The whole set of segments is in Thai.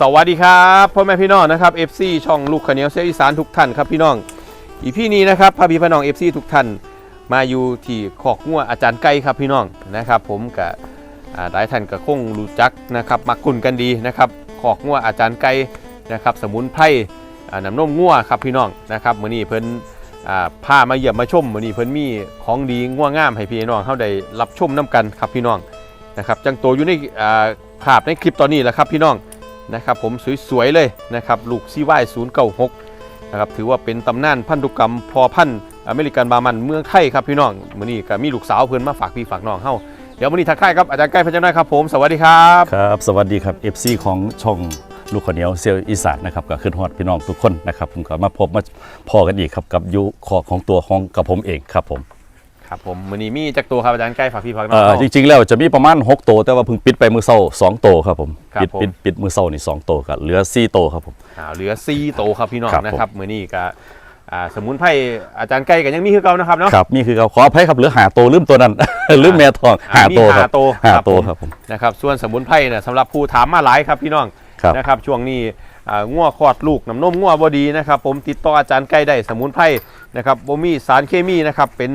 สวัสดีครับพ่อแม่พี่น้องนะครับ FC ช่องลูกขเนียวเสียอีสานทุกท่านครับพี่น้องอีพี่นี้นะครับพาพี่พี่น้อง FC ทุกท่านมาอยู่ที่ขอกงัวอาจารย์ไก่ครับพี่น้องนะครับ ผมกับหลายท่านก็คงรู้จักนะครับมักคุ้นกันดีนะครับขอกงัวอาจารย์ไก่นะครับสมุนไพรน้ำนมงัวครับพี่น้องนะครับมื้อนี้เพิ่นพามาเยี่ยมมาชมมื้อนี้เพิ่นมีของดีงัวงามให้พี่น้องเฮาได้รับชมน้กันครับพี่น้องนะครับจังโตอยู่ในภาพในคลิปตอนนี้แหละครับพี่น้อง นะครับผมสวยๆเลยนะครับลูกซีวายศูนย์เก้าหกนะครับถือว่าเป็นตำนานพันธุกรรมพอพันธุ์อเมริกันบามันเมืองไทยครับพี่น้องมื้อนี้ก็มีลูกสาวเพิ่นมาฝากพี่ฝากน้องเฮาเดี๋ยวมื้อนี้ทักทายครับอาจารย์ใกล้พระเจ้าน้อยครับผมสวัสดีครับครับ สวัสดีครับ FC ของช่องลูกขาวเหนียวเซลล์อีสานนะครับก็ขึ้นฮอดพี่น้องทุกคนนะครับผมก็มาพบมาพอกันอีกครับกับยูคอของตัวของกับผมเองครับผม ครับผมมื้อนี้มีจักตัวครับอาจารย์ใกล้ฝากพี่ฝากน้องเอ่อเฮาจริงๆแล้วจะมีประมาณ6ตัวแต่ว่าเพิ่งปิดไปมือเศร้า2ตัวครับผมครับปิดผม ปิดปิดมือเศร้านี่2ตัวครับเหลือ4ตัวครับผม อ่าเหลือ4ตัวครับพี่น้องครับผมนะครับมื้อนี้ก็อ่าสมุนไพรอาจารย์ใกล้ก็ยังมีคือเก่านะครับเนาะ ครับนี่คือเขาขออภัยครับเหลือหาตัวลืมตัวนั้น ลืมแม่ทองอ่าหาตัวมีคหารับตัวหาครับตัวผมครับผม นะครับส่วนสมุนไพรเนี่ยสำหรับผู้ถามมาหลายครับพี่น้องครับนะครับช่วงนี้อ่างัวคลอดลูกน้ำนมงัวบดีนะครับผมติดต่ออาจารย์ใกล้ได้สมุนไพรนะครับบ่มีสารเคมีนะครับเป็น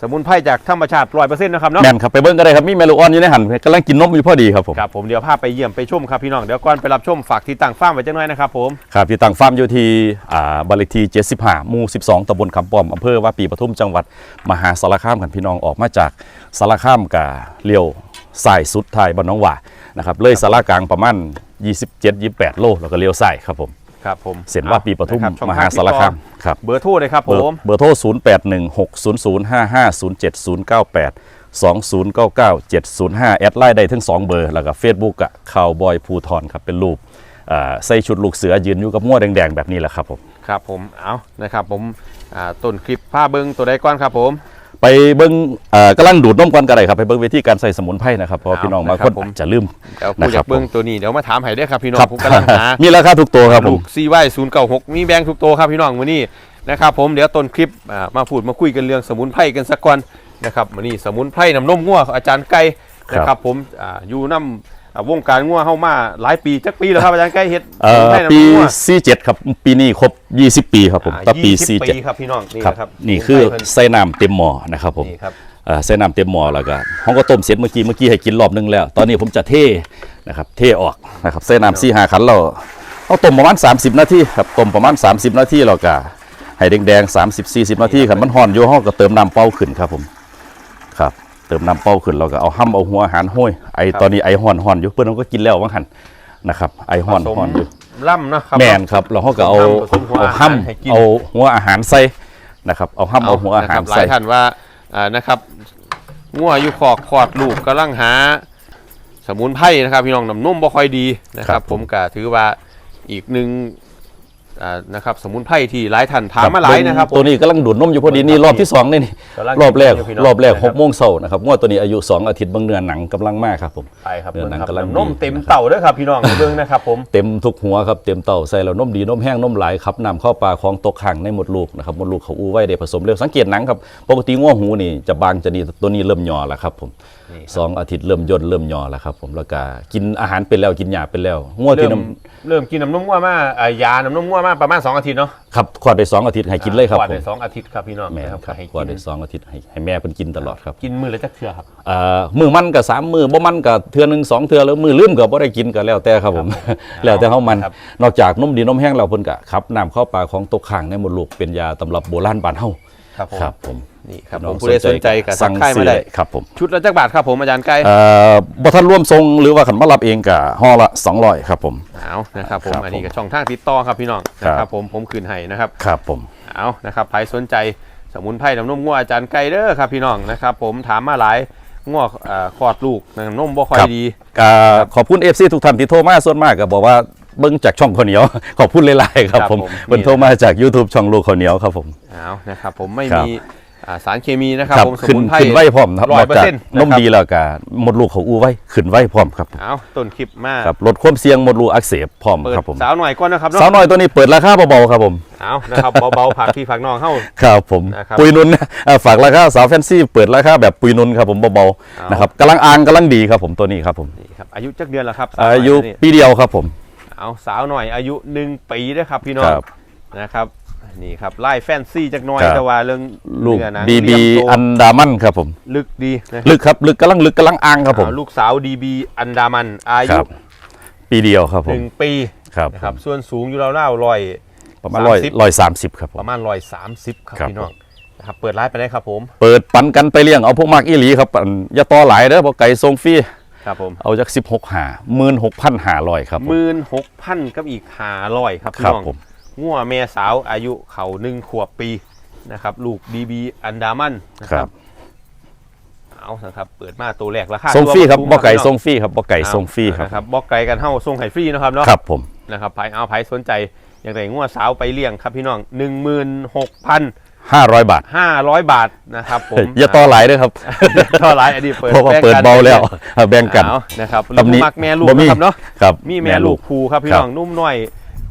สมุนไพรจากธรรมชาติร้อยเปอร์เซ็นต์นะครับเนาะแม่นครับไปเบิ้งก็ได้ครับมีเมลูออนอยู่ในหันกำลังกินนมอยู่พอดีครับผมครับผมเดี๋ยวพาไปเยี่ยมไปชมครับพี่น้องเดี๋ยวก่อนไปรับชมฝากที่ต่างฟ้าร์มไว้จังหน่อยนะครับผมครับที่ตั้งฟาร์มอยู่ที่อ่าบ้านเลขที่75หมู่12ตำบลคำป้อมอำเภอว่าปีปทุมจังหวัดมหาสารคามกันพี่น้องออกมาจากสารคามกับเลี้ยวสายสุดท้ายบ้านหน้องหว่านะครับเลยสารกลางประมาณ27-28โลแล้วก็เลี้ยวซ้ายครับผม ครับผมเส้นว่าปีปทุมนะครับช่องมทงหาสารคามติดต่อครับเบอร์โทรเลยครับผเบอร์มเบอร์โทร 0816005507 098 2099 705 แอดไลน์ได้ทั้ง 2 เบอร์ แล้วก็ Facebook อะข่าวบอยภูทรครับ เป็นรูปอ่าใส่ชุดลูกเสือยืนอยู่กับม้วแดงๆ แบบนี้แหละครับผม ครับผม เอานะครับผมอ่าต้นคลิปผ้าเบิงตัวใดก่อนครับผม ไปเบิ้งเอ่อกำลังดูดนมก่อนกันเลยครับ ไปเบิ้งวิธีการใส่สมุนไพรนะครับเพราะว่าเอาพี่น้องบางนะคครับนผมอาจจะลืม เดี๋ยวนะผู้อครัยาบกเบิงผมตัวนี้เดี๋ยวมาถามให้ได้อครับพี่น้องครับผมกำลังหา มีราคาทุกตัวครับผลูม กซีไว้ศูนย์เก้าหกมีแบงค์ทุกตัวครับพี่น้องวันนี้นะครับผมเดี๋ยวต้นคลิปอ่ามาพูดมาคุยกันเรื่องสมุนไพรกันสักก่อนนะครับวันนี้สมุนไพรน้ำนมงัวของอาจารย์ไก่นะครับผมอ่าอยู่น้ำอ่า วงการงัวเข้ามาหลายปีจักปีแล้วครับอาจารย์ไก่เฮ็ดเอ่สมุนอไพรน้ำนปีมงัว47ครับ ปีนี้ครบ 20 ปีครับผมอ่าตั้งปี20ปี47ครับพี่น้องนี่ครับนะครับนี่คือสมุนไพรเพิ่นใส่น้ำเต็มหม้อนะครับผม นี่ครับ เอ่อใส่น้ำเต็มหม้อแล้วก็ห้องก็ต้มเสร็จเมื่อกี้เมื่อกี้ให้กินรอบนึงแล้ว ตอนนี้ผมจะเทนะครับ เทออกนะครับใส่น้ำสี่ห้าขันเราเอาต้มประมาณ 30 นาทีครับต้มประมาณ 30 นาทีแล้วก็ให้แดงๆ30 40 นาทีครับมันห่อนอยู่ห้องก็เติมน้ำเป้าขึ้นครับผมครับ เติมน้ำเป้าขึ้นเราก็เอาห้ำเอาหัวอาหารห้อยไอตอนนี้ไอห่อนห่อนอยู่เพื่อนเขาก็กินแล้วว่าหันนะครับ ไอห่อนผสมห่อนอยู่ล่ำนะครับแมนครับเราเขาก็เอาผสมหัวเอาอาหารห้ให้กินำเอาหัวอาหารใส่นะครับ เอาห้ำเอาหัวอาหารนะครับหลาใส่ยท่านว่าอ่านะครับงัวอยู่ขอกคลอดลูกกำลังหา สมุนไพรนะครับ พี่น้องน้ำนุ่มบ่ค่อยดีนะครับ ผมก็ถือว่าอีกหนึ่ง อ่านะครับสมุนไพรที่หลายท่านถามมาหลายนะครับ ตัวนี้กำลังดูดนมอยู่พอดีนี่รอบที่สองนี่นี่กำลังรอบแรกดูดนมอยู่พี่น้องรอบแรกนะคหรับกโมงเช้านะครับงวดตัวนี้อายุสองอาทิตย์บางเดือนหนังกำลังมากครับผมไปครับเดือนหนังครับกำลังนมดีเต็มเต่าเด้วยครับพี่น้องเบิ่งนะครับผม เต็มทุกหัวครับเต็มเต่าใส่แล้วนมดีนมแห้งนมไหลครับน้ำเข้าปลาของตกขังในหมดลูกนะครับหมดลูกเขาอู้ไว้ได้ผสมเร็วสังเกตหนังครับปกติง้วหูนี่จะบางจะดีตัวนี้เริ่มหย่อแล้วครับผมนี่ครับสองอาทิตย์เริ่มย่นเริ่มหย่อแล้วครับผมแล้วก็กินอาหารเป็นแล้วกินยาเป็นแล้วง้วที่เริ่มน้ำ เริ่มกินน้ำนมงัวมาอ่ายาน้ำนมงัวมาประมาณ 2 อาทิตย์เนาะครับขวดได้สองอาทิตย์ให้กินเลยครับกว่าผได้มสองอาทิตย์ครับพี่น้องแม่นะครับครับให้ขวดกิได้นสองอาทิตย์ให้ให้แม่เพิ่นกินตลอดครับกินมือละจักเทื่อครับเอ่อมือมันกับสามมือบ่มันกับเทือหนึ่งสองเทือแล้วมือลืมกับบ่ได้กินก็แล้วแต่ครับผม แล้วแต่เฮามัน ครับ นอกจากนมดีนมแห้งเราเพิ่นก็ขับน้ำเข้าปลาของตกข้างในหมดลูกเป็นยาตำรับโบราณบ้านเฮา ครับผมครับผมนี่ครับพี่ผน้อมงผู้ใดสนใจกับสั่งค่ายมาได้ครับผมชุดละจักบาทครับผมอาจารย์ไก่เอ่อบ่ทันร่วมทรงหรือว่าขันมารับเองก็ห่อละ200ครับผมเอานะครับผมครับอันนี้ผมก็ช่องทางติดต่อครับพี่น้องครับนะครับผมผมคืนให้นะครับครับผมเอานะครับใครสนใจสมุนไพรน้ำนมงัวอาจารย์ไก่เด้อครับพี่น้องนะครับผมถามมาหลายงัวเอ่อคลอดลูกน้ำนมบ่ค่อยดีก็ขอบคุณ FC ทุกท่านที่โทรมาส่วนมากก็บอกว่า เบิ่งจากช่องข้าวเหนียว ขอบคุณหลายๆครับครับผมผม เพิ่นโทรมาจาก YouTube ช่องลูกข้าวเหนียวครับผม เอานะครับผมไม่ครับ มีอ่าสารเคมีนะครับครับผมสขึ้นมุนไพรขึ้นไว้พร้อมนะครับร้อยนเปออกร์จากเซ็นต์นมดีแล้วก็หมดลูกเขาอู้ไว้ขึ้นไว้พร้อมครับเอาต้นคลิปมาครับลดความเสี่ยงหมดลูกอักเสบพร้อมเปิดครับผมสาวหน่อยก่อนนะครับเนาะสาวน้อยตัวนี้เปิดราคาเบาๆครับผม เอานะครับเบาๆผักพี่ผักน้องเข้า ครับผมนะครับ ปุยนุนอ่าฝากราคาสาวแฟนซี่เปิดราคาแบบปุยนุนครับผมเบาเอาๆนะครับกำลังอ่างกำลังดีครับผมตัวนี้ครับผม นี่ครับอายุจักเดือนแล้วครับอายุสวหน่นี่ปีเดียวครับผม เอาสาวหน่อยอายุหนึ่งปีด้วยครับพี่น้องครับนะครับนี่ครับไล่แฟนซีจากหน้อยครับแต่ว่าเรื่องลูกเนื้อหนังบีบีเรียมโตอันดามันครับผม ลึกดีนะลึกครับลึกกำลังลึกกำลังอ่างครับผมเอาลูกสาวดีบีอันดามัน อาคยุรับปีเดียวครับผหมนึ่งปีครับนะครับส่วนสูงอยู่ราวๆร้อยประมาณร้อย30ร้อยสามสิบครับผปมระมาณร้อยสามสิบครับครับพี่น้องนะครับเปิดร้านไปได้ครับผม เปิดปันกันไปเลี้ยงเอาพวกมากอีหลีครับอันอย่าต่อหลายเด้อบ่ไก่ทรงฟรี ครับผมเอาจากสิบหกหาหมื่นหกพันหาร้อยครับผม หมื่นหกพันกับอีกหาร้อยครับพี่ครับน้องผม งัวแม่สาวอายุเขาหนึ่งขวบปีนะครับ ลูกดีบีอันดามันนะคครัรับบ เอานะครับ เปิดมาตัวแรกราคาทรงฟรีครับตัวบ่ไก่พี่น้อทรงฟรีครับบ่ไก่ทรงฟรีครับ นะครับบอกไก่กันเฮ้าส่งไห้ฟรีนะครับเนาะ ครับผม นะครับไผเอาไผสนใจอย่างไรงัวสาวไปเลี้ยงครับพี่น้องหนึ่งหมื่ นหกพันห้าร้อยบาทห้าร้อยบาทนะครับผมอย่าต่อหลายเด้อครับเท่าไรอันนี้เปิดเพราะว่าแบ่งเปิดกันเบาแล้วเอาแบ่งกันเอานะครับตำหนิมักแม่ลูกบ่มีนะครับเนาะครับมีแม่ลูกภูครับพี่ครับน้องนุ่มหน่อย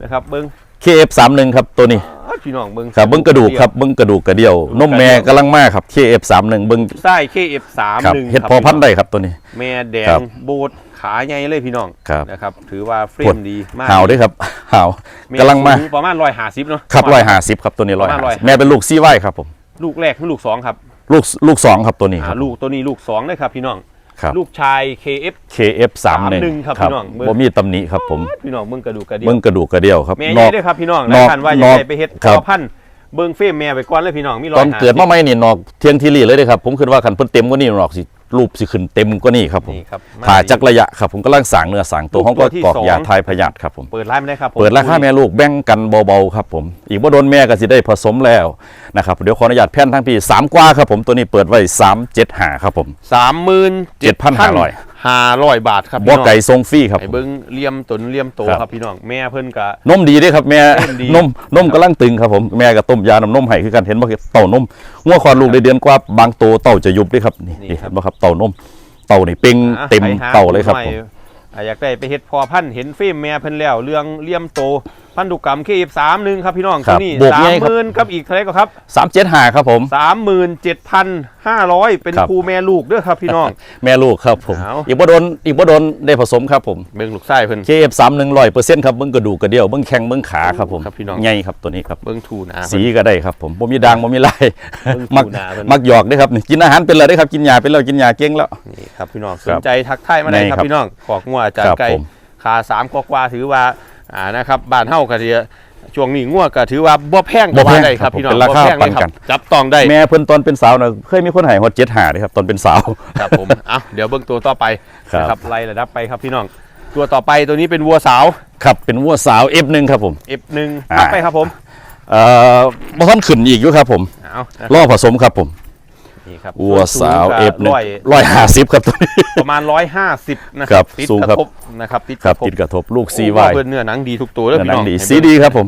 นะครับเบิ้ง KF สามหนึ่งครับตัวนี้อ้าวพี่น้องเบิ้งครับเบิ้งกระดูกครับเบิ้งกระดูกกระเดี่ยวนมแม่กำลังมาครับ KF สามหนึ่งเบิ้งไส้เคเอฟสามครับหนึ่งเฮ็ดพอพันธุ์ได้ครับตัวนี้ แม่แดครังบโบด ขาใหญ่เลยพี่น้องครับ นะครับ ถือว่าเฟรปวดมดีมากหาวด้วยครับหาวแม่กำลังมาสูประมาณร้อยห้าสิบเนาะครับร้อยห้าสิบครับตัวนี้ร้อยประมาณ150แม่เป็นลูกซี่ไว้ครับผมลูกแรกคือลูกสองครับลูกลูกสองครับตัวนี้คอ่ารับลูกตัวนี้ลูกสองเลยครับพี่น้องครับลูกชาย KF KF สามหนึ่ง31ครับพี่น้องเบิ่งบ่มีตำหนิครับผมพี่น้องเบิ้งกระดูกกระเดี่ยวเบิ้งกระดูกกระเดี่ยวครับแม่นใหญ่อกด้วยครับพี่น้องนนะอกคันว่าอยากนอกได้ไปเฮ็ดครัพ่บอพันธุ์เบิ้งเฟรมแม่ไปก่อนเลยพี่น้องมีร้อตยอนห้าเกิดมาใหม่นี่นอกเที่ยงที่รีเลยเด้อครับผมคิดว่าคันเพิ่นเต็มกว่านี้นอกสิ รูปสิขึ้นเต็มกว่านี้ครับผมนี่ครับผ่าจักระยะครับผมกำลังสร้างเนื้อสร้างตัวลูกห้องก็ตัวที่กรอกสอง ยาทายพยาธิครับผม เปิดร้านไม่ได้ครับผมเปิดราคาแม่ลูกแบ่งกันเบาๆครับผม อีกบ่โดนแม่ก็สิได้ผสมแล้วนะครับเดี๋ยวขออนุญาตแพ่นทั้งพี่สามกว่าครับผมตัวนี้เปิดไว้375ครับผม สามหมื่นเจ็ดพัน7,500 ห้าร้อยบาทครับบ่พี่น้องไก่ทรงฟรีครับ ไอ้เบิ้งเลี่ยมตนเลี่ยมโตครับ ครับพี่น้องแม่เพิ่นกะ นมดีเด้ครับแม่นมดี นมนมกำลังตึงครับผมแม่ก็ต้มยาน้ำนมให้คือกันเห็นบ่ครับเต่านมงัวคลอดลูกได้เดือนกว่าบางโตเต่าจะยุบด้วยครับนี่นี่นี่ครับเห็นบ่ครับเต่านมเต่านี่เป่งอะเต็มไปหเต่าเลยครับหน่ผมอะอยากได้ไปเฮ็ดพอพันธุ์เห็นฟิล์มแม่เพิ่นแล้ว เรื่องเลี่ยมโต พันธุกรรมเคฟสามหนึ่งครับพี่น้องครัตัวบนี้บวกสาไงมคหรับ มื่นกับอีกเท่าไหร่ก็ครับ375ครับผม สามหมื่นเจ็ดพันห้าร้อยเป็นครับ ครูแม่ลูกเด้อครับพี่น้อง แม่ลูกครับผม เอา อีกบ่โดนอีกบ่โดนได้ผสมครับผม เบิ่งลูกไส้เพิ่น KF 3 1 0 0ครับเบิ่งกระดูกกระเดี่ยวเบิ่งแข้งเบิ่งขาครับผมครับพี่น้อง ใหญ่ครับตัวนี้ครับ เบิ่งทูหนาสีก็ได้ครับผมบ่มีด่างบ่มีลายเบิ่งมักทูหนาเพิ่น มักหยอกเด้อครับนี่กินอาหารเป็นแล้วเด้อครับกินยาเป็นแล้วกินยาเก่งแล้ว นี่ครับพี่น้องสครันบใจทักทายมาได้นี่คครัรับบพี่น้องขอกงัวอาจารครัย์บไก่ผม ขาสามกว่าๆถือว่า อ่านะครับบ้านเฮาก็สิช่วงนี้งัวก็ถือว่าบ่แพงบ่ก็แพว่างได้คครัรับบพี่น้องเป็นราคาบ่แพงเลยปานคกัรับนจับต้องได้แม่เพิ่นตอนเป็นสาวน่ะเคยมีคนให้ฮอด7หาเด้อครับตอนเป็นสาวครับผมเอาเดี๋ยวเบิ่งตัวต่อไปครับนะครับไล่ระดับไปครับพี่น้องตัวต่อไปตัวนี้เป็นวัวสาวครับเป็นวัวสาว F1 ครับผม F1 อ่านับไปครับผมเอ่อบ่ทันขึ้นอีกอยู่ครับผมเอานะรอผสมครับผม นี่ครับวัวสาวส่นสูง F1 ก็ร้อย150ครับตัวนี้ประมาณ150นะคครัรับบติดสูงกครัระบทบนะครับติดครับกระทบติดกระทบลูกโอ้ CY เพื่อนเนื้อหนังดีทุกตัวเลยเนื้อพี่หนัน้องงดีให้สีเบิ่งดีครับผม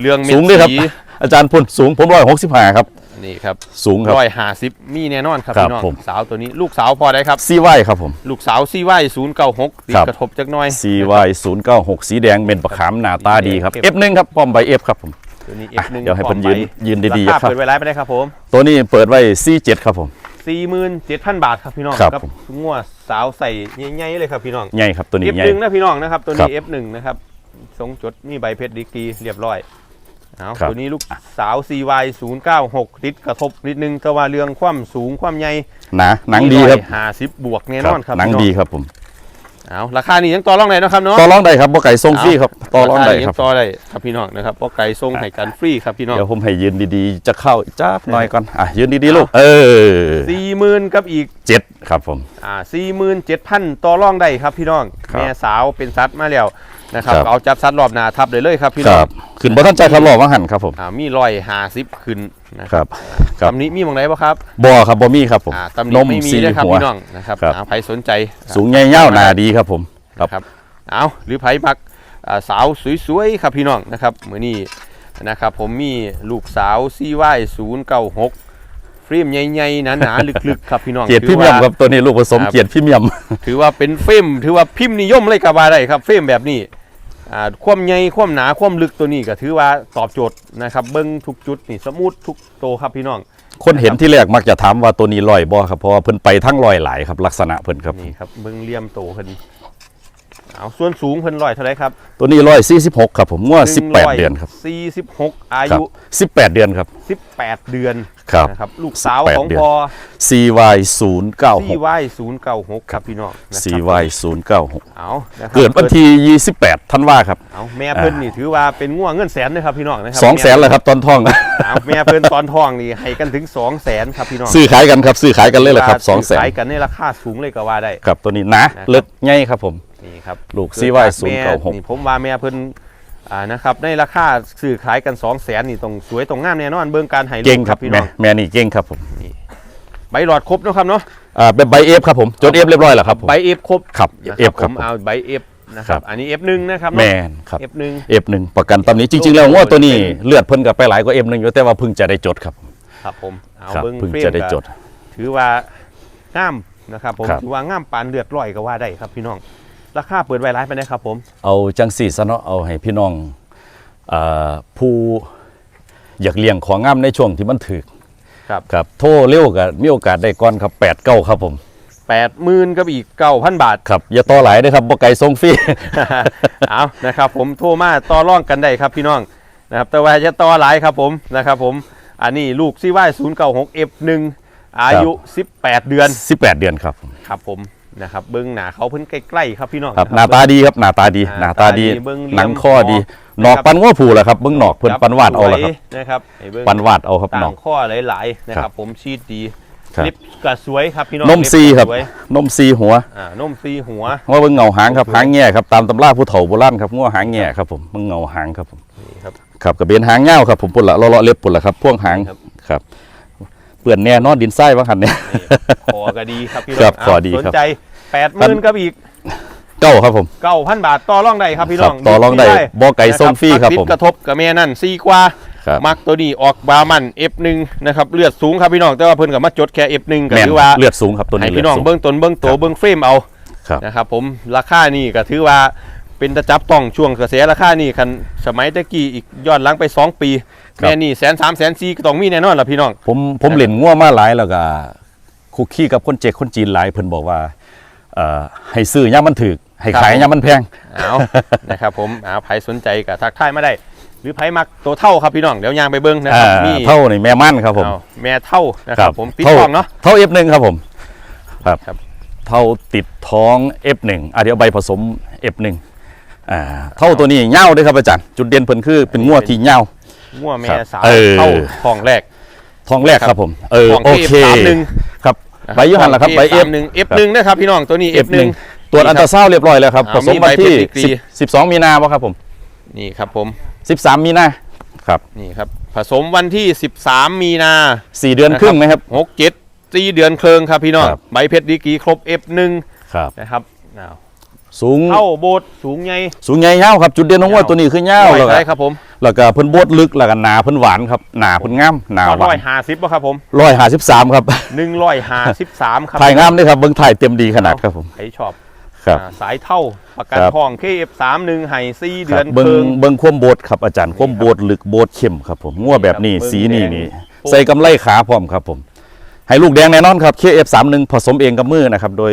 เรื่องเม็ดสูงด้วยครับสีอาจารย์พุ่นสูงผม165ครับนี่ครับสูงครับร้อยห้าสิบมีแน่นอนครับครับพี่น้องผมสาวตัวนี้ลูกสาวพอได้ครับ CY ครับผมลูกสาวซีไว้ศูนย์เก้าหกติดครับกระทบจักหน่อย CY 096สีแดงเม็ดประขามหน้าตาดีครับครับ F1 ครับป้อมใบ F ครับผม ตัวนี้อะ F1 เดี๋ยวให้เพิ่นยืนยืนดีๆราครัคาบเปิดไว้ไล่ไปได้ครับผม ตัวนี้เปิดไว้ C7 ครับผม47,000 บาทครับพี่น้องครับกับงัวสาวใส่ใหญ่ๆเลยครับพี่น้องใหญ่ครับตัวนี้ใหญ่ F1 นะพี่น้องนะครับตัวครันี้บ F1 นะครับทรงจดมีใบเพชรดีกรีเรียบร้อยเอาครับตัวนี้ลูกสาว CY 096ติดกระทบนิดนึงแต่ว่าเรื่องความสูงความใหญ่หนาหนังดีครับห้าสิบบวกแน่คนอนครับหนังพี่ดีครับผม เอาราคานี้ยังต่อรองได้นะครับเนาะต่อรองได้ครับบ่ไก่ทรงฟรีครับต่อรองได้าคานี้ครับยังต่อได้ครับพี่น้องนะครับเพราะไก่ทรงให้กันฟรีครับพี่น้องเดี๋ยวผมให้ยืนดีๆ จะเข้าจ้าบหน่อยก่อนอะยืนดีๆลูกเออสี่หมื่นกับอีกเจ็ดครับผมอ่าสี่หมื่นเจ็ดพันต่อรองได้ครับพี่น้องครับแม่สาวเป็นซัดมาแล้ว นะครับครับเอาจับซัดรอบหนาทับเลยเลยครับพี่คน้อรังบขึ้นบ่ท่านใจเขาหลอกว่าหันครับผมอ่ามีรอยหาซิบขึ้นนะคครับรับครับตำหนี้มีหมองไหนบ่ครับบ่ครับบ่มีครับผมอ่าตำหนี้ไม่มีสีนะครับหัวพี่น้องนะครับครับ อ่าใครสนใจ สูงใหญ่ยาวหนาดีครับผมครับ ครับเอาหรือไผมักอ่าสาวสวยๆครับพี่น้องนะครับมื้อนี้นะครับผมมีลูกสาวซีไว้ศูนย์เก้าหกฟรีมใหญ่ๆหนาๆลึกๆครับพี่น้องเกียรติถืพิอมยมว่า ครับตัวนี้ลูกผสมครับ เกียรติพิมยม ถือว่าเป็นเฟรมถือว่าพิมพ์นิยมเลยกับว่าได้ครับเฟรมแบบนี้อ่า ความใหญ่ความหนาความลึกตัวนี้ก็ถือว่าตอบโจทย์นะครับเบิ้งทุกจุดนี่สมูททุกโตวครับพี่น้อง คนเห็นที่แรกมักจะถามว่าตัวนี้ลอยบ่ครับเพราะว่าเพิ่นไปทั้งลอยหลายครับลักษณะเพิ่นครับนี่ครับเบิ้งเลี่ยมโตเพิ่น เอาส่วนสูงเพิ่นร้อยเท่าไหรครับ ตัวนี้ร้อยสี่สิบหกครับผมงวดสิบแปดเดือนครับสี่สิบหกอาครับยุสิบแปดเดือนครับสิบแปดเดือนครับนะครับ ลูกสาว18ของเดือนพอ CY ศูนย์เก้าหที่กวายศูนย์เก้าหกครับพี่น้องนะครับ CY ศูนย์เก้าหกเอานะครับเกิดวันที่ยี่สิบแปดธันวาครับเอาแม่เพิ่นนี่ถือว่าเป็นง่วงเงินแสนนะครับพี่น้องนะครัสองแสนแล้วครับตอนท่องเอาแม่เพิ่นตอนทองนี่ให้กันถึงสองแสนครับพี่น้องซื้อขายกันครับซื้อขายกันเลยแหละครับสองแสนขายกันในราคาสูงเลยก็ว่าได้ครับตัวนี้หนะนะครับเลิศง่ายครับผม นี่ครับลูกเด CY จากแม่096นี่ผมว่าแม่เพิ่นอ่านะครับในราคาซื้อขายกัน2 0 0แสนนี่ตรงสวยตรงงามแน่นอนเบิ่งการให้ลูเก่งกครับพี่น้แม่องแม่นี่เก่งครับผมใบหลอดครบเนาะครับเนาะอ่าเป็นใบเอฟครับผมจดเอฟเรียบร้อยแล้วครับผมใบเอฟครบครับนะเอฟครับผมผมเอาใบเอฟนะครับครับอันนี้ F1 นะครับแมนครับ F1 เอฟหนึ่งประกันตำหนี้จริง ๆ แล้วงวดตัวนี้เลือดเพิ่นกับไปหลายกว่าเอฟหนึ่งอยู่แต่ว่าเพิ่งจะได้จดครับครับผมเอาครับเบิ่งเพิ่งเฟรมจะได้จดก็ถือว่างามนะครับผมครับถือว่างามปานเลือดร้อยก็ว่าได้ครับพี่น้อง ราคาเปิดไว้ร้ายไปได้ครับผม เอาจังสี่ซะเนาะเอาให้พี่น้องอ่าผู้อยากเลี้ยงของงามในช่วงที่มันถึกครับครับโทรเร็วก็มีโอกาสได้ก่อนครับแปดเก้าครับผม80,000กับอีก9,000บาทครับอย่าต่อหลายเด้อครับบ่ไก่ส่งฟรีเอานะครับ ผมโทรมาต่อร่องกันได้ครับพี่น้องนะครับแต่ว่าจะต่อหลายครับผมนะครับ ผมอันนี้ลูกซีว่ายศูนย์เก้าหกเอฟหนึ่งอายุ18เดือน18เดือนครับครับผม นะครับเบิ้งหนาเขาเพิ่นใกล้ๆครับพี่น้องครับะหน้าตาดีครับหน้าตาดีหหน้าน้าตาตาดีดีเบิ่งเหลี่ยมหนังข้อดีคอหนอกนะครับปันง้อผูแหละครับเบิ่งหนอกเพิ่นปันวาดเอาละครับสวยนะครับให้เบิ่งปันวาดเอาครับหนต่าองกข้อหลายๆนะครับ ผมชีดดีครับลิปก็สวยครับพี่น้องนมเล็ซีก็ครับสวยนมซีหัวอ่านมซีหัวว่าเบิ่งเงาหางครับหางแง่ครับตามตำราผู้เฒ่าโบราณครับง้อหางแง่ครับผมเบิ่งเงาหางครับผมนี่ครับครับกระเบนหางเงาครับผมปุ่นละเลาะๆเล็บปุ่นละครับพ่วงหางครับครับ เปื่อนแน่นอนดินไส้ว่าหันเนี่ยนี่คอก็ดีครับพี่น้ครัอบงคอดีสนครับใจ80,000กับอีกเก้าครับผมเก้าพันบาทต่อรองได้ครับพี่น้องครับต่อรองได้ยินบ่ไก่ส้มฟรีครับพิษผมกระทบกับแม่นั่นซีกว่าครับมักตัวนี้ออกบามัน F1 นะครับเลือดสูงครับพี่น้องแต่ว่าเพิ่นกับมาจดแค่ F1 ก็แม่นถือว่าเลือดสูงครับตัวให้นี้เลือพี่ดน้องสูงเบื้องต้นเบื้องโตครับเบื้องเฟรมเอาครับนะครับผมราคานี่ก็ถือว่าเป็นตะจับต้องช่วงกระแสราคานี่คันสมัยตะกี้อีกย้อนหลังไป 2 ปี ครับ แม่นี่แสนสามแสนสี่ก็ต้องมีแน่นอนล่ะพี่น้อง ผมผมเล่นง่วมาหลายแล้วก็คุกคีกับคนเจ๊กคนจีนหลายเพิ่นบอกว่าเอ่อให้ซื้อย่ามมันถึกให้ครับขายย่ามมันแพง เอานะครับผมเอาไผสนใจก็ทักทายมาได้ หรือไผมักตัวเท่าครับพี่น้องเดี๋ยวยางไปเบิ้งนะคอ่ารับมีเท่านี่แม่มั่นครับผมเอาแม่เท่านะครับผมติดเท่าท้องเนาะ เท่า F1 ครับผมครับครับ เท่าติดท้อง F1 อะเดี๋ยวใบผสม F1 อ่าเท่าตัวนี้เหย้าด้วยครับอาจารย์ จุดเด่นเพิ่นคือเป็นงวดที่เหย้า งัวแม่ครับสาวเออเท่าท้องแรกท้องแรกครับผม เออของโอที่เค F31 ครับใบอยูหันละครับใบเอ F ฟหนึ่งเอฟหนึ่งนะครับพี่น้องตัวนี้ F1 F1 ตรวจอันตราซาวด์เรียบร้อยแล้วครับอ่าผสมมีวันใบที่เพชรดีกรี10 12มีนาบ่ครับผม นี่ครับผม13มีนาครับนี่ครับ ผสมวันที่13มีนา4เดือนครึ่งไหมครับหกเจ็ดสี่เดือนเคริงครับพี่น้องครับใบเพชรดีกรีครบ F1 ครับนะครับอ้าวสูงเท่าโบสถ์สูงใหญ่สูงใหญ่ยาวครับ จุดเด่นของงวดตัวนี้คือเงาวแล้วก็ใช่ครับผม แล้วก็เพิ่นโบดลึกแล้วก็หนาเพิ่นหวานครับหนาเพิ่นงามหนาหร้วาอยนห้าสิบป่ะครับผมร้อยห้าสิบสามครับหนึ่งร้อยห้าสิบสามครับถ่ายงามด้วยครับเบิ้งถ่ายเต็มดีขนาดครับผมใครชอบครับ อ่าสายเท่าประกันครับ ทอง KF31 ให้สี่เดืคอรันบเบิ้งครึ่งเบิ้งความโบดครับอาจารย์ความโบดลึกโบดเข้มครับผมงัวแบบนี้นี่ครับสีนี่เบิ่งแดงนี่โอ้ใส่กำไลขาพร้อมครับผม ให้ลูกแดงแน่นอนครับ KF31 ผสมเองกับมือนะครับ โดย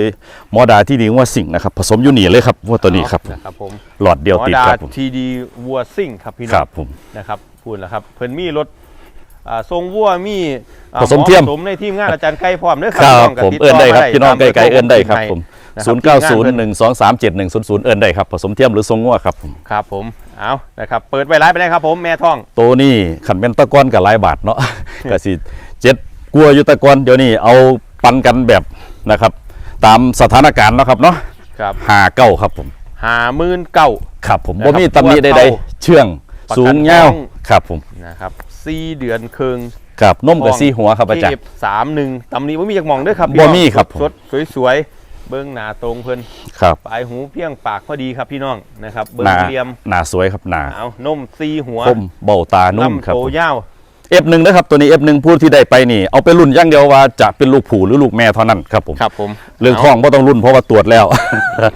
หมอดาที่ดีงัวสิงห์นะครับ ผสมอยู่นี่เลยครับงัวตัวนี้ครับนะครับผมหลอดเดียวติดหมอครับผมทีดีวัวซิ่งครับพี่น้คอรังบผมนะครับพูดแล้วครับเพิ่นมีรถอ่าทรงวัวมีอ่าผสมเทียมหอผสมในทีมงานอาจารย์ไก่พร้อมเด้อคครัรับบพี่น้องก็ผมติดเอิ้นได้ครับต่พี่น้องตามไกลๆเอิ้นได้ครับให้ผมนะครับ0 9 0 1 2 3 7 1 0 0เอิ้นได้ครับผสมเทียมหรือทรงงัวครับผมครับผมเอานะครับเปิดไว้ร้ายไปได้ครับผมแม่ท่องตัวนี้ขันเป็นตะกอนกับหลายบาทเนาะก็สิเจ็ด กลัวอยู่ตะกอนเดี๋ยวนี้เอาปันกันแบบนะครับ ตามสถานการณ์เนาะครับเนาะครับหาเก้าครับผมหาหมื่นเก้าครับผมนะครับบ่มีตำหนิตัวใดเท่าๆเชื่องประกันสูงเงาวท้องครับผมนะครับสี่เดือนครึ่งครับนมกับซี่หัวครับอาจารย์สามหนึ่งตำนี้ว่ามีจากหมองเด้วยครับพี่บ่น้องมีครับผมสดๆสวยๆเบิ้งหน้าตรงเพิ่นครับปลายหูเพียงปากพอดีครับพี่น้องนะครับเบิ้หงนาเหลี่ยมหนาสวยครับหนาเอานมซีหัวคมเบ้าตานุ่มคลำรับโตผมยาว F1 นะครับตัวนี้ F1 พูดที่ได้ไปนี่เอาไปรุ่นอย่างเดียวว่าจะเป็นลูกผู้หรือลูกแม่เท่านั้นครับผมครับผมเรื่องท้องบ่ต้องรุ่นเพราะว่าตรวจแล้ว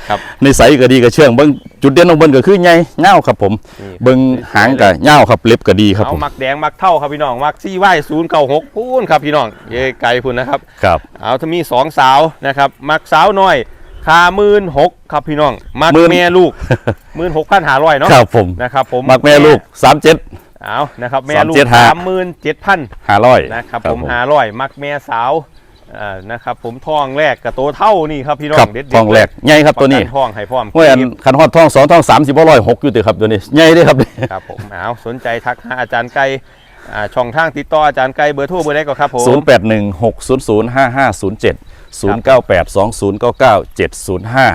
ครับในใสก็ดีก็เชื่องเบิ่งจุดเด่นของเบิ่นก็คือใหญ่เงาวครับผมนี่เบิ่งหางก็เงาวครับเล็บก็ดีครับเอาผมมักแดงมักเท่าครับพี่น้องมักซี่ไหวศูนย์เก้าหกพูนครับพี่น้องเย่ไกลพุ่นนะครับครับเอาถ้ามีสองสาวนะครับมักสาวน้อยคาหมื่นหกครับพี่น้องมักหมื่นแม่ลูกหมื่นหกพันหาร้อยเนาะครับผมนะครับผมมักแม่ลูกสามเจ็ด เอานะครับแม่ลูก375สามหมื่นเจ็ดพันห้าร้อยนะครับผมหาร้อยมักแม่สาวอ่านะครับผมทองแรกกับโตเท่านี่ครับพี่น้อครังบเด็ดทองแรกใหญ่ครับตัวนี้ประกัทองให้พร้อมเมื่ออันคันฮอดทองสองทองสามสิบร้อยหกอยู่ติครับตัวนี้ใหญ่เด้ครับครับผมเอาสนใจทักหาอาจารย์ไก่อ่าช่องทางติดต่ออาจารย์ไก่เบอร์โทรเบอร์ใดก็ครับผมศู นย์แปดหนึ่งหกศูนย์ศูนย์ห้าห้าศูนย์เจ็ดศูนย์เก้าแปดสองศูนย์เก้าเก้าเจ็ดศูนย์ห้า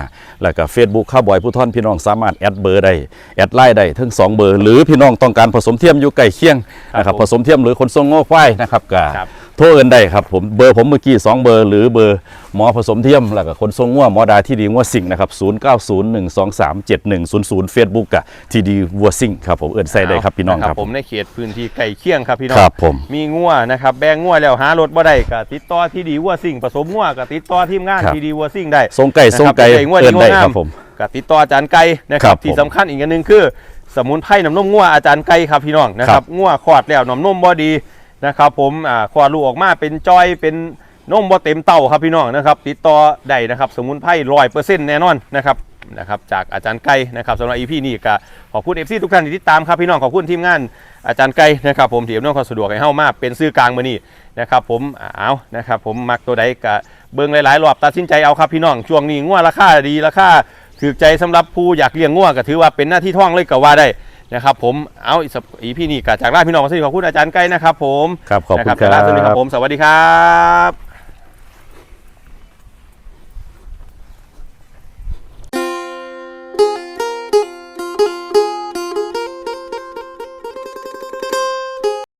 แล้วก็เฟซบุ๊กข้าวบอยผู้ท่อนพี่น้องสามารถแอดเบอร์ได้แอดไลน์ได้ทั้งสองเบอร์หรือพี่น้องต้องการผสมเทียมอยู่ใกล้เคียงนะครับผสมเทียมหรือคนทรงโง่ควายนะครับก็ครับโทรเอินได้ครับผมเบอร์ผมเมื่อกี้ 2 เบอร์ หรือเบอร์หมอผสมเทียมแล้วก็คนทรงง่วหมอดาที่ดีง่วสิ่งนะครับ0901237100 Facebook กับทีดีวัวสิ่งครับผมเอินใส่ได้ครับพี่น้องครับผมในเขตพื้นที่ใกล้เคียงครับพี่น้องครับผมมีงัวนะครับแบงงัวแล้วหารถบ่ได้ก็ติดต่อที่ดีวัวสิ่งผสมงัวก็ติดต่อทีมงานครับที่ดีวัวสิ่งได้ทรงไก่ทรงไก่นะครับงัวเอิดีนงัวได้งาคมรับผมก็ติดต่ออาจารย์ไก่นะคครัรับบผมที่สำคัญอีกอันหนึงคือ สมุนไพรน้ำนมงัวอาจารย์ไก่ครับพี่น้องนะคครัรับบงัวคลอดแล้วน้ำนมบ่ดี นะครับผมอ่าคลอดลูกออกมาเป็นจอยเป็นนมบ่เต็มเต้าครับพี่น้องนะครับติดต่อได้นะครับสมุนไพรร้อยเปอร์เซ็นต์แน่นอนนะครับนะครับจากอาจารย์ไก่นะครับสำหรับอีพีนี้ก็ขอบคุณเอฟซีทุกท่านที่ติดตามครับพี่น้องขอบคุณทีมงานอาจารย์ไก่นะครับผมที่อำนวยความสะดวกให้เฮามาเป็นซื้อกลางมื้อนี้นะครับผมเอานะครับผมมักตัวใดก็เบิ่งหลายๆรอบตัดสินใจเอาครับพี่น้องช่วงนี้งัวราคาดีราคาถือใจสำหรับผู้อยากเลี้ยงง่วก็ถือว่าเป็นหน้าที่ท่องเลยก็ว่าได้ นะครับผมเอาอีพี่นี่ก็จากลาพี่น้องมาสวัสดีขอบคุณอาจารย์ไก่นะครับผมครับขอบคุณนะครับครับสวัสดีครับผมสวัสดีครับ